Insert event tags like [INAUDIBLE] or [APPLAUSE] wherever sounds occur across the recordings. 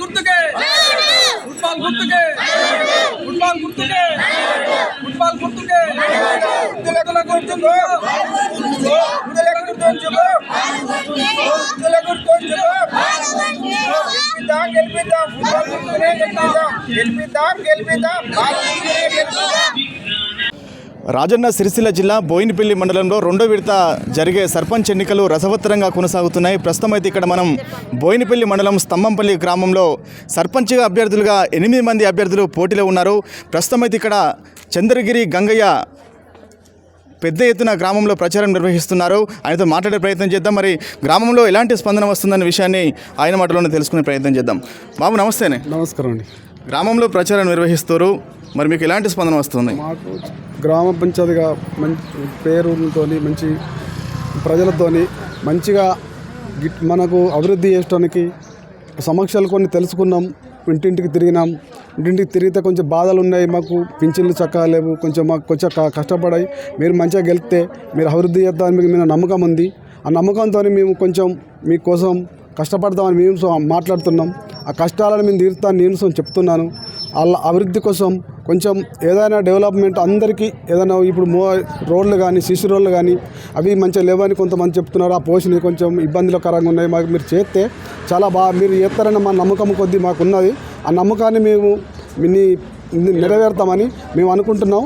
గుర్తుకే. ఫుట్బాల్ గుర్తుకే. ఫుట్బాల్ గుర్తుకే. ఫుట్బాల్ గుర్తుకే. గుర్తుల గుర్తుకు గుర్తుల గుర్తుంచుకో. గుర్తుల గుర్తుంచుకో. గెలిపిద్దాం గెలిపిద్దాం. ఫుట్బాల్ గుర్తునే గెలిపిద్దాం. గెలిపిద్దాం గెలిపిద్దాం. బాల్ గుర్తునే గెలిపిద్దాం. రాజన్న సిరిసిల్ల జిల్లా బోయినపల్లి మండలంలో రెండో విడత జరిగే సర్పంచ్ ఎన్నికలు రసవత్తరంగా కొనసాగుతున్నాయి. ప్రస్తుతం అయితే ఇక్కడ మనం బోయినపల్లి మండలం స్తంభంపల్లి గ్రామంలో సర్పంచ్గా అభ్యర్థులుగా ఎనిమిది మంది అభ్యర్థులు పోటీలో ఉన్నారు. ప్రస్తుతం అయితే ఇక్కడ చంద్రగిరి గంగయ్య పెద్ద ఎత్తున గ్రామంలో ప్రచారం నిర్వహిస్తున్నారు. ఆయనతో మాట్లాడే ప్రయత్నం చేద్దాం. మరి గ్రామంలో ఎలాంటి స్పందన వస్తుందన్న విషయాన్ని ఆయన మాటలోనే తెలుసుకునే ప్రయత్నం చేద్దాం. బాబు నమస్తేనే నమస్కారం అండి. గ్రామంలో ప్రచారం నిర్వహిస్తారు. మరి మీకు ఎలాంటి స్పందన వస్తుంది? మాకు గ్రామ పంచాయతీగా మంచి పేరుతో మంచి ప్రజలతో మంచిగా గిట్ మనకు అభివృద్ధి చేయడానికి సమస్యలు కొన్ని తెలుసుకున్నాం ఇంటింటికి తిరిగినాం. ఇంటింటికి తిరిగితే కొంచెం బాధలు ఉన్నాయి మాకు పింఛన్లు చక్కగా లేవు కొంచెం మాకు కొంచెం క- కష్టపడాయి. మీరు మంచిగా గెలిస్తే మీరు అభివృద్ధి చేద్దామని మీకు మీద నమ్మకం ఉంది. ఆ నమ్మకంతో మేము కొంచెం మీకోసం కష్టపడతామని మేము సో మాట్లాడుతున్నాం. ఆ కష్టాలను మేము తీరుతాను నేను సో చెప్తున్నాను. వాళ్ళ అభివృద్ధి కోసం కొంచెం ఏదైనా డెవలప్మెంట్ అందరికీ ఏదైనా ఇప్పుడు మో రోడ్లు కానీ సిసి రోడ్లు కానీ అవి మంచిగా లేవని కొంతమంది చెప్తున్నారు. ఆ పోషణ కొంచెం ఇబ్బందులకరంగా ఉన్నాయి. మాకు మీరు చేస్తే చాలా బాగా మీరు చేస్తారని మా నమ్మకం కొద్దీ మాకు ఉన్నది ఆ నమ్మకాన్ని మేము మీ నెరవేరుతామని మేము అనుకుంటున్నాం.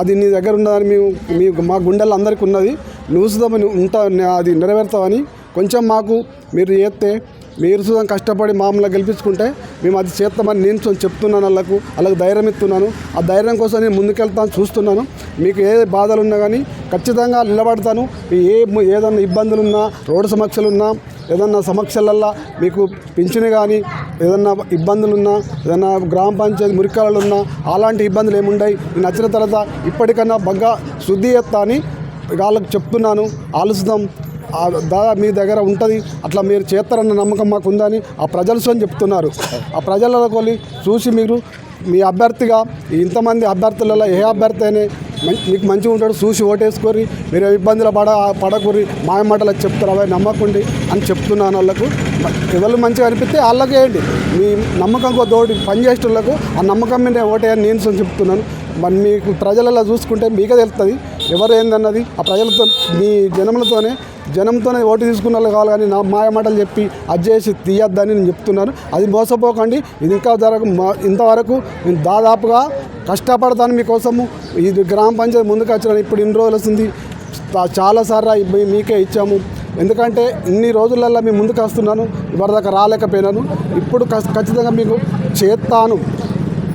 అది నీ దగ్గర ఉన్నదని మేము మీ మా గుండెల్లో అందరికీ ఉన్నది. నువ్వు ఉంటా అది నెరవేరుతామని కొంచెం మాకు మీరు చేస్తే మీరు సుధం కష్టపడి మామూలుగా గెలిపించుకుంటే మేము అది చేస్తామని నేను చెప్తున్నాను వాళ్ళకు వాళ్ళకు ధైర్యం ఇస్తున్నాను. ఆ ధైర్యం కోసం నేను ముందుకెళ్తాను చూస్తున్నాను. మీకు ఏ బాధలు ఉన్నా కానీ ఖచ్చితంగా నిలబడతాను. ఏ ఏదన్నా ఇబ్బందులు ఉన్నా రోడ్డు సమస్యలు ఉన్నా ఏదన్నా సమస్యలల్లో మీకు పింఛను కానీ ఏదన్నా ఇబ్బందులు ఉన్నా ఏదన్నా గ్రామ పంచాయతీ మురికాలు ఉన్నా అలాంటి ఇబ్బందులు ఏముండయి. నేను నచ్చిన తర్వాత ఇప్పటికన్నా బాగా శుద్ధి చేస్తా అని వాళ్ళకి చెప్తున్నాను. ఆలోచిద్దాం ఆ దాదా మీ దగ్గర ఉంటుంది అట్లా మీరు చేస్తారన్న నమ్మకం మాకు ఉందని ఆ ప్రజలు అని చెప్తున్నారు. ఆ ప్రజలకు వెళ్ళి చూసి మీరు మీ అభ్యర్థిగా ఇంతమంది అభ్యర్థులలో ఏ అభ్యర్థి అయినా మీకు మంచిగా ఉంటాడు చూసి ఓటేసుకొని మీరు ఇబ్బందులు పడ పడకూరి మాయమాటలు చెప్తారు అవి నమ్మకండి అని చెప్తున్నాను వాళ్ళకు. ఎవరు మంచిగా అనిపిస్తే వాళ్ళకి వేయండి మీ నమ్మకం తోటి పనిచేసే వాళ్ళకు ఆ నమ్మకం మీద ఓటేయని నేను సో చెప్తున్నాను. మరి మీకు ప్రజలలో చూసుకుంటే మీకే తెలుస్తుంది ఎవరు ఏందన్నది ఆ ప్రజలతో మీ జనములతోనే జనంతోనే ఓటు తీసుకున్న వాళ్ళు కావాలి కానీ నా మాయ మాటలు చెప్పి అది చేసి తీయొద్దని నేను చెప్తున్నాను. అది మోసపోకండి. ఇది ఇంకా జరగ మా- ఇంతవరకు నేను దాదాపుగా కష్టపడతాను మీకోసము. ఇది గ్రామ పంచాయతీ ముందుకు వచ్చిన ఇప్పుడు ఇన్ని రోజులు వస్తుంది. చాలాసార్లు మీకే ఇచ్చాము. ఎందుకంటే ఇన్ని రోజులల్లో మీ ముందుకు వస్తున్నాను. ఇవరిదాకా రాలేకపోయినాను. ఇప్పుడు ఖచ్చితంగా మీకు చేస్తాను.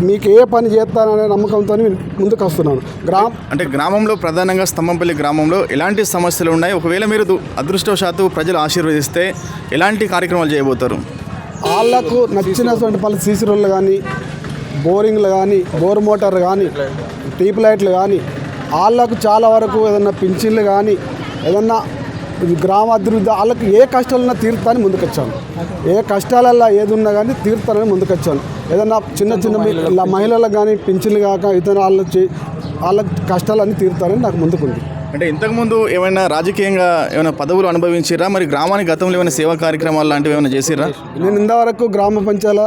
మీకు ఏ పని చేస్తాననే నమ్మకంతో ముందుకు వస్తున్నాను. గ్రామ అంటే గ్రామంలో ప్రధానంగా స్తంభంపల్లి గ్రామంలో ఎలాంటి సమస్యలు ఉన్నాయి? ఒకవేళ మీరు అదృష్టవశాత్తు ప్రజలు ఆశీర్వదిస్తే ఎలాంటి కార్యక్రమాలు చేయబోతారు? వాళ్ళకు నచ్చినటువంటి పలు సీసీ రోడ్లు కానీ బోరింగ్లు కానీ బోర్ మోటార్ కానీ టీప్ లైట్లు కానీ వాళ్ళకు చాలా వరకు ఏదన్నా పింఛన్లు కానీ ఏదన్నా గ్రామ అభివృద్ధి వాళ్ళకి ఏ కష్టాలున్నా తీరుతాని ముందుకొచ్చాను. ఏ కష్టాలల్లో ఏది ఉన్నా కానీ తీరుతానని ముందుకొచ్చాను. ఏదన్నా చిన్న చిన్న మహిళలకు కానీ పింఛన్లు కాక ఇతర వాళ్ళ వాళ్ళ కష్టాలన్నీ తీరుతానని నాకు ముందుకుంది. అంటే ఇంతకుముందు ఏమైనా రాజకీయంగా ఏమైనా పదవులు అనుభవించిరా మరి గ్రామానికి గతంలో ఏమైనా సేవా కార్యక్రమాలు లాంటివి ఏమైనా చేసిరా నేను ఇంతవరకు గ్రామ పంచాయతీల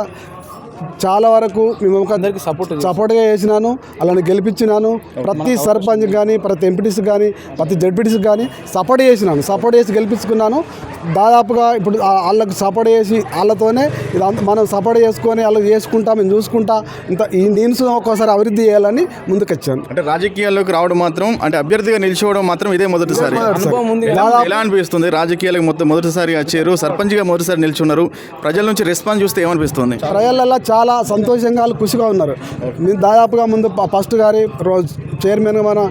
చాలా వరకు మేము ఒక సపోర్ట్ సపోర్ట్గా చేసినాను అలానే గెలిపించినాను. ప్రతి సర్పంచ్ కానీ ప్రతి ఎంపీటీసీ కానీ ప్రతి జడ్పీటీసీ కానీ సపోర్ట్ చేసినాను. సపోర్ట్ చేసి గెలిపించుకున్నాను. దాదాపుగా ఇప్పుడు ఆ- వాళ్ళకి సపోర్ట్ చేసి వాళ్ళతోనే ఇదంతా మనం సపోర్ట్ చేసుకొని వాళ్ళకి చేసుకుంటా మేము చూసుకుంటా ఇంత ఈ దీని ఒక్కోసారి అభివృద్ధి చేయాలని ముందుకొచ్చాను. అంటే రాజకీయాల్లోకి రావడం మాత్రం అంటే అభ్యర్థిగా నిలిచిపోవడం మాత్రం ఇదే మొదటిసారి. దాదాపు ఎలా అనిపిస్తుంది? రాజకీయాలకు మొత్తం మొదటిసారిగా వచ్చారు సర్పంచ్గా మొదటిసారి నిల్చున్నారు. ప్రజల నుంచి రెస్పాన్స్ చూస్తే ఏమనిపిస్తుంది? ప్రజలలో చాలా సంతోషంగా వాళ్ళు ఖుషిగా ఉన్నారు. నేను దాదాపుగా ముందు ఫస్ట్ గారి రోజు చైర్మన్ మన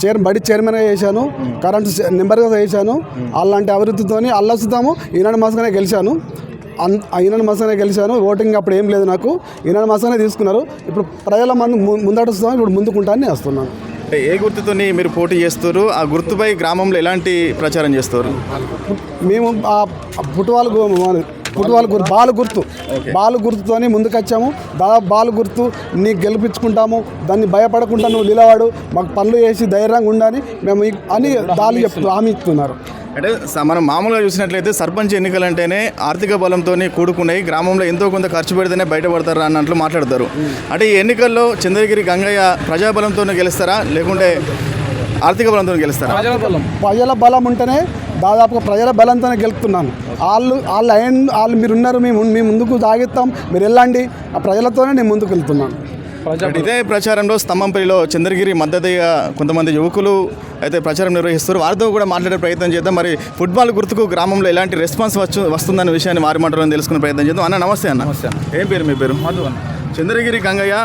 చైర్ బడి చైర్మన్గా చేశాను కరెంట్ నెంబర్గా చేశాను. అలాంటి అభివృద్ధితోని అల్లసుతాము ఈనాడు మాసంగానే గెలిచాను. అన్ ఈనాడు మాసంగానే గెలిచాను. ఓటింగ్ అప్పుడు ఏం లేదు నాకు. ఈనాడు మాసంగానే తీసుకున్నారు. ఇప్పుడు ప్రజల మంది ముందడుస్తాము ఇప్పుడు ముందుకుంటానని వస్తున్నాను అంటే ఏ గుర్తుతో మీరు పోటీ చేస్తారు ఆ గుర్తుపై గ్రామంలో ఎలాంటి ప్రచారం చేస్తారు మేము ఆ మన ఫుట్బాల్ గుర్తు బాల్ గుర్తు. బాల్ గుర్తుతోని ముందుకొచ్చాము. దాదాపు బాల్ గుర్తు నీకు గెలిపించుకుంటాము. దాన్ని భయపడకుండా నువ్వు నిలవాడు. మాకు పనులు చేసి ధైర్యంగా ఉండని మేము అని దాని చెప్తూ హామీ ఇస్తున్నారు. అంటే మనం మామూలుగా చూసినట్లయితే సర్పంచ్ ఎన్నికలు అంటేనే ఆర్థిక బలంతో కూడుకున్నాయి. గ్రామంలో ఎంతో కొంత ఖర్చు పెడితేనే బయటపడతారు అన్నట్లు మాట్లాడతారు. అంటే ఈ ఎన్నికల్లో చంద్రగిరి గంగయ్య ప్రజాబలంతో గెలుస్తారా? లేకుంటే ఆర్థిక బలంతో గెలుస్తారా? ప్రజల బలం ఉంటేనే దాదాపుగా ప్రజల బలంతోనే గెలుపుతున్నాను. వాళ్ళు వాళ్ళు అయిన వాళ్ళు మీరు ఉన్నారు మేము మేము ముందుకు సాగిస్తాం మీరు వెళ్ళండి ఆ ప్రజలతోనే నేను ముందుకు వెళ్తున్నాను. ఇదే ప్రచారంలో స్తంభంపల్లిలో చంద్రగిరి మద్దతుగా కొంతమంది యువకులు అయితే ప్రచారం నిర్వహిస్తారు వారితో కూడా మాట్లాడే ప్రయత్నం చేద్దాం. మరి ఫుట్బాల్ గుర్తుకు గ్రామంలో ఎలాంటి రెస్పాన్స్ వచ్చు వస్తుందన్న విషయాన్ని వారి మాటలో తెలుసుకునే ప్రయత్నం చేద్దాం. అన్న నమస్తే అన్న. నమస్తే ఏం పేరు మీ పేరు? మధు చంద్రగిరి గంగయ్య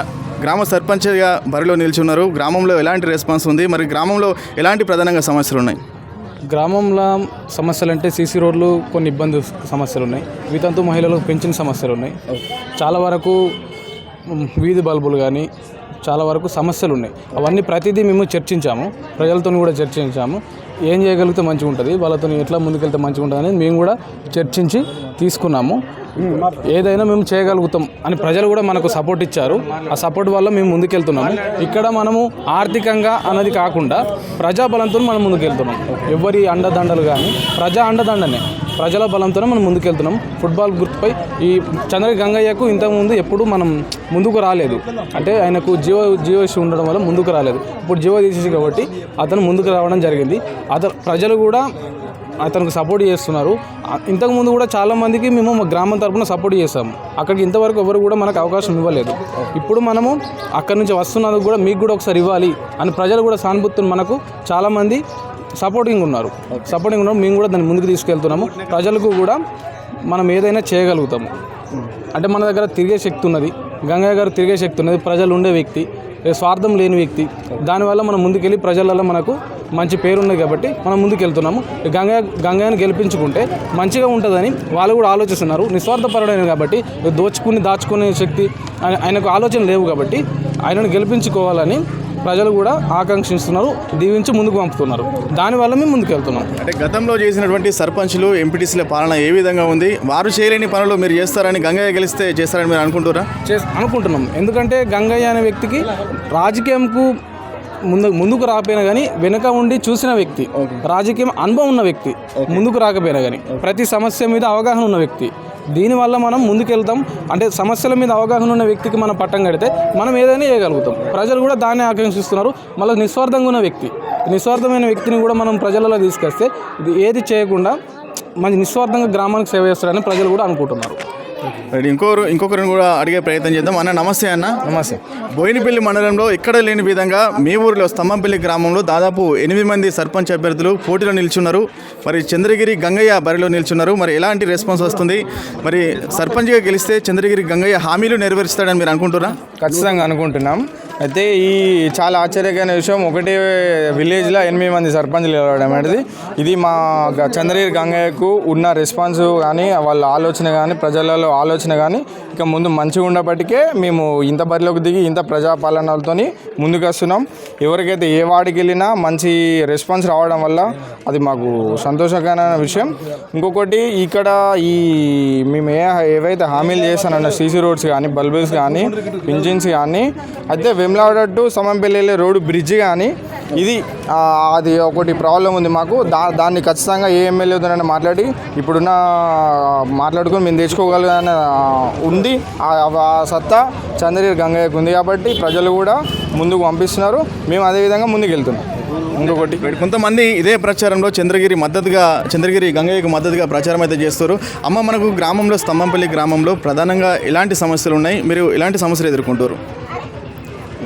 గ్రామ సర్పంచ్గా బరిలో నిల్చున్నారు గ్రామంలో ఎలాంటి రెస్పాన్స్ ఉంది? మరి గ్రామంలో ఎలాంటి ప్రధానంగా సమస్యలు ఉన్నాయి? గ్రామంలో సమస్యలు అంటే సీసీ రోడ్లు కొన్ని ఇబ్బంది సమస్యలు ఉన్నాయి వితంతు మహిళలకు పెంచిన సమస్యలు ఉన్నాయి చాలా వరకు వీధి బల్బులు కానీ చాలా వరకు సమస్యలు ఉన్నాయి అవన్నీ ప్రతిదీ మేము చర్చించాము. ప్రజలతో కూడా చర్చించాము. ఏం చేయగలిగితే మంచిగా ఉంటుంది వాళ్ళతో ఎట్లా ముందుకెళ్తే మంచిగా ఉంటుంది అనేది మేము కూడా చర్చించి తీసుకున్నాము. ఏదైనా మేము చేయగలుగుతాం అని ప్రజలు కూడా మనకు సపోర్ట్ ఇచ్చారు. ఆ సపోర్ట్ వల్ల మేము ముందుకెళ్తున్నాము. ఇక్కడ మనము ఆర్థికంగా అన్నది కాకుండా ప్రజాబలంతో మనం ముందుకెళ్తున్నాం. ఎవరి అండదండలు కానీ ప్రజా అండదండనే ప్రజల బలంతోనే మనం ముందుకెళ్తున్నాం. ఫుట్బాల్ గుర్తుపై ఈ చంద్ర గంగయ్యకు ఇంతకుముందు ఎప్పుడు మనం ముందుకు రాలేదు. అంటే ఆయనకు జీవ జీవ ఇష్యూ ఉండడం వల్ల ముందుకు రాలేదు. ఇప్పుడు జీవ తీసేసి కాబట్టి అతను ముందుకు రావడం జరిగింది. అతను ప్రజలు కూడా అతనికి సపోర్ట్ చేస్తున్నారు. ఇంతకుముందు కూడా చాలామందికి మేము మా గ్రామం తరపున సపోర్ట్ చేస్తాము అక్కడికి ఇంతవరకు ఎవరు కూడా మనకు అవకాశం ఇవ్వలేదు. ఇప్పుడు మనము అక్కడి నుంచి వస్తున్నందుకు కూడా మీకు కూడా ఒకసారి ఇవ్వాలి అని ప్రజలు కూడా సానుభూతిని మనకు చాలామంది సపోర్టింగ్ ఉన్నారు. సపోర్టింగ్ ఉన్నారు మేము కూడా దాన్ని ముందుకు తీసుకెళ్తున్నాము. ప్రజలకు కూడా మనం ఏదైనా చేయగలుగుతాము. అంటే మన దగ్గర తిరిగే శక్తి ఉన్నది. గంగయ్య గారు తిరిగే శక్తి ఉన్నది. ప్రజలు ఉండే వ్యక్తి స్వార్థం లేని వ్యక్తి. దానివల్ల మనం ముందుకెళ్ళి ప్రజలలో మనకు మంచి పేరు ఉంది కాబట్టి మనం ముందుకు వెళ్తున్నాము. గంగయ్య గంగయ్యను గెలిపించుకుంటే మంచిగా ఉంటుందని వాళ్ళు కూడా ఆలోచిస్తున్నారు. నిస్వార్థపరుడైన కాబట్టి దోచుకుని దాచుకునే శక్తి ఆయన- ఆయనకు ఆలోచన లేవు కాబట్టి ఆయనను గెలిపించుకోవాలని ప్రజలు కూడా ఆకాంక్షిస్తున్నారు. దీవించి ముందుకు పంపుతున్నారు. దానివల్ల మేము ముందుకు వెళ్తున్నాం. అంటే గతంలో చేసినటువంటి సర్పంచ్లు ఎంపీటీసీల పాలన ఏ విధంగా ఉంది? వారు చేయలేని పనులు మీరు చేస్తారని గంగయ్య గెలిస్తే చేస్తారని మీరు అనుకుంటారా చే అనుకుంటున్నాం. ఎందుకంటే గంగయ్య అనే వ్యక్తికి రాజకీయంకు ముందు ముందుకు రాకపోయినా కానీ వెనుక ఉండి చూసిన వ్యక్తి. రాజకీయం అనుభవం ఉన్న వ్యక్తి. ముందుకు రాకపోయినా కానీ ప్రతి సమస్య మీద అవగాహన ఉన్న వ్యక్తి. దీనివల్ల మనం ముందుకెళ్తాం. అంటే సమస్యల మీద అవగాహన ఉన్న వ్యక్తికి మనం పట్టం కడితే మనం ఏదైనా చేయగలుగుతాం. ప్రజలు కూడా దాన్ని ఆకాంక్షిస్తున్నారు. మళ్ళీ నిస్వార్థంగా ఉన్న వ్యక్తి. నిస్వార్థమైన వ్యక్తిని కూడా మనం ప్రజలలో తీసుకొస్తే ఇది ఏది చేయకుండా మంచి నిస్వార్థంగా గ్రామానికి సేవ చేస్తారని ప్రజలు కూడా అనుకుంటున్నారు. ఇంకొకరు ఇంకొకరిని కూడా అడిగే ప్రయత్నం చేద్దాం. అన్న నమస్తే అన్న. నమస్తే. బోయినపల్లి మండలంలో ఎక్కడ లేని విధంగా మీ ఊరిలో స్తంభంపల్లి గ్రామంలో దాదాపు ఎనిమిది మంది సర్పంచ్ అభ్యర్థులు పోటీలో నిల్చున్నారు. మరి చంద్రగిరి గంగయ్య బరిలో నిల్చున్నారు. మరి ఎలాంటి రెస్పాన్స్ వస్తుంది? మరి సర్పంచ్గా గెలిస్తే చంద్రగిరి గంగయ్య హామీలు నెరవేరుస్తాడని మీరు అనుకుంటున్నారా? ఖచ్చితంగా అనుకుంటున్నాం. అయితే ఈ చాలా ఆశ్చర్యకరమైన విషయం. ఒకటే విలేజ్లో ఎనిమిది మంది సర్పంచ్లు గెలవడం అనేది. ఇది మా చంద్రగిరి గంగయ్యకు ఉన్న రెస్పాన్స్ కానీ వాళ్ళ ఆలోచన కానీ ప్రజలలో ఆలోచన కానీ ఇక ముందు మంచిగా ఉండబట్టికే మేము ఇంత బరిలోకి దిగి ఇంత ప్రజాపాలనలతో ముందుకు వస్తున్నాం. ఎవరికైతే ఏ వాడికి వెళ్ళినా మంచి రెస్పాన్స్ రావడం వల్ల అది మాకు సంతోషకరమైన విషయం. ఇంకొకటి ఇక్కడ ఈ మేము ఏ ఏవైతే హామీలు చేస్తానన్న సీసీ రోడ్స్ కానీ బల్బుల్స్ కానీ ఇంజిన్స్ కానీ అయితే వేములవాడ టు సమంపల్లి వెళ్ళే రోడ్డు బ్రిడ్జ్ కానీ ఇది అది ఒకటి ప్రాబ్లం ఉంది మాకు. దా దాన్ని ఖచ్చితంగా ఏ ఎమ్మెల్యేతోనైనా మాట్లాడి ఇప్పుడున్న మాట్లాడుకుని మేము తెచ్చుకోగలగానే ఉంది. ఆ సత్తా చంద్రగిరి గంగయ్యకు ఉంది కాబట్టి ప్రజలు కూడా ముందుకు పంపిస్తున్నారు. మేము అదేవిధంగా ముందుకు వెళ్తున్నాం ఇంకొకటి. కొంతమంది ఇదే ప్రచారంలో చంద్రగిరి మద్దతుగా చంద్రగిరి గంగయ్యకు మద్దతుగా ప్రచారం అయితే చేస్తారు. అమ్మ మనకు గ్రామంలో స్తంభంపల్లి గ్రామంలో ప్రధానంగా ఎలాంటి సమస్యలు ఉన్నాయి. మీరు ఎలాంటి సమస్యలు ఎదుర్కొంటారు.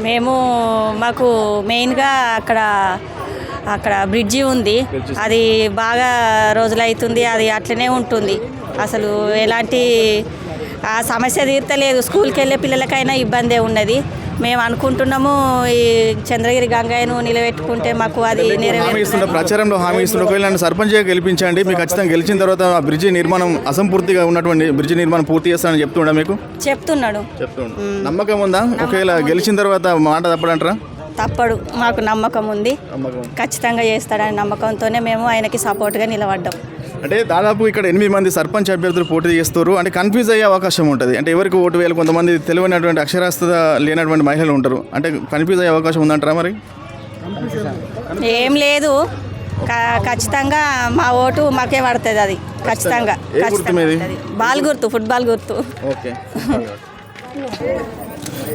మేము మాకు మెయిన్గా అక్కడ అక్కడ బ్రిడ్జి ఉంది. అది బాగా రోజులైతుంది అది అట్లనే ఉంటుంది. అసలు ఎలాంటి సమస్య తీర్తలేదు స్కూల్కి వెళ్ళే పిల్లలకైనా ఇబ్బందే ఉన్నది. మేము అనుకుంటున్నాము ఈ చంద్రగిరి గంగయ్యను నిలబెట్టుకుంటే మాకు అది నెరవేరుతుంది. ప్రచారంలో హామీ ఇస్తుంటే ఒకవేళ నన్ను సర్పంచ్గా గెలిపించండి మీకు ఖచ్చితంగా గెలిచిన తర్వాత ఆ బ్రిడ్జి నిర్మాణం అసంపూర్తిగా ఉన్నటువంటి బ్రిడ్జి నిర్మాణం పూర్తి చేస్తానని చెప్తుండ మీకు? చెప్తున్నాడు. చెప్తుండ. నమ్మకం ఉందా? ఒకవేళ గెలిచిన తర్వాత మాట తప్పడంటారా? తప్పడు. మాకు నమ్మకం ఉంది. ఖచ్చితంగా చేస్తాడని నమ్మకంతోనే మేము ఆయనకి సపోర్ట్గా నిలబడ్డాం. అంటే దాదాపు ఇక్కడ ఎనిమిది మంది సర్పంచ్ అభ్యర్థులు పోటీ చేస్తారు. అంటే కన్ఫ్యూజ్ అయ్యే అవకాశం ఉంటుంది. అంటే ఎవరికి ఓటు వేయాలి? కొంతమంది తెలివైనటువంటి అక్షరాస్యత లేనటువంటి మహిళలు ఉంటారు. అంటే కన్ఫ్యూజ్ అయ్యే అవకాశం ఉందంటారా మరి? ఏం లేదు. ఖచ్చితంగా మా ఓటు మాకే పడుతుంది అది. ఖచ్చితంగా? పడుతుంది. బాల్ గుర్తు ఫుట్బాల్ గుర్తు. ఓకే. [LAUGHS]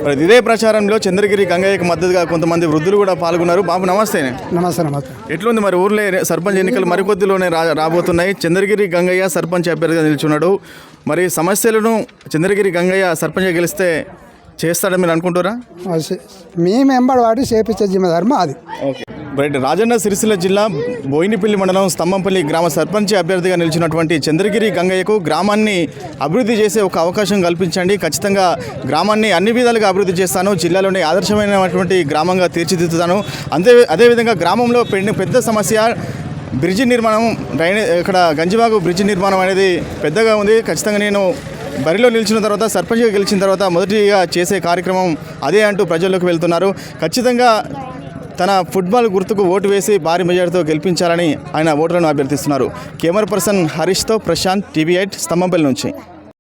మరి ఇదే ప్రచారంలో చంద్రగిరి గంగయ్యకు మద్దతుగా కొంతమంది వృద్ధులు కూడా పాల్గొన్నారు. బాబు నమస్తే. నమస్తే నమస్తే. ఎట్లుంది మరి ఊర్లో సర్పంచ్ ఎన్నికలు మరికొద్దిలోనే రా రాబోతున్నాయి. చంద్రగిరి గంగయ్య సర్పంచ్ అభ్యర్థిగా నిల్చున్నాడు. మరి సమస్యలను చంద్రగిరి గంగయ్య సర్పంచ్గా గెలిస్తే చేస్తాడని మీరు అనుకుంటారా మేము ఎంబడి వాడి చేపించే జిమ్మదారు మాది ఓకే. రాజన్న సిరిసిల్ల జిల్లా బోయినపల్లి మండలం స్తంభంపల్లి గ్రామ సర్పంచ్ అభ్యర్థిగా నిలిచినటువంటి చంద్రగిరి గంగయ్యకు గ్రామాన్ని అభివృద్ధి చేసే ఒక అవకాశం కల్పించండి. ఖచ్చితంగా గ్రామాన్ని అన్ని విధాలుగా అభివృద్ధి చేస్తాను. జిల్లాలోని ఆదర్శమైనటువంటి గ్రామంగా తీర్చిదిద్దుతాను. అంతే అదేవిధంగా గ్రామంలో పెద్ద పెద్ద సమస్య బ్రిడ్జి నిర్మాణం డ్రైనే ఇక్కడ గంజిబాగు బ్రిడ్జి నిర్మాణం అనేది పెద్దగా ఉంది. ఖచ్చితంగా నేను బరిలో నిలిచిన తర్వాత సర్పంచ్గా గెలిచిన తర్వాత మొదటిగా చేసే కార్యక్రమం అదే అంటూ ప్రజల్లోకి వెళ్తున్నారు. ఖచ్చితంగా తన ఫుట్బాల్ గుర్తుకు ఓటు వేసి భారీ మెజార్టీతో గెలిపించాలని ఆయన ఓటర్లను అభ్యర్థిస్తున్నారు. కెమెరా పర్సన్ హరీష్తో ప్రశాంత్ టీవీ ఎయిట్ స్తంభంపల్లి నుంచి.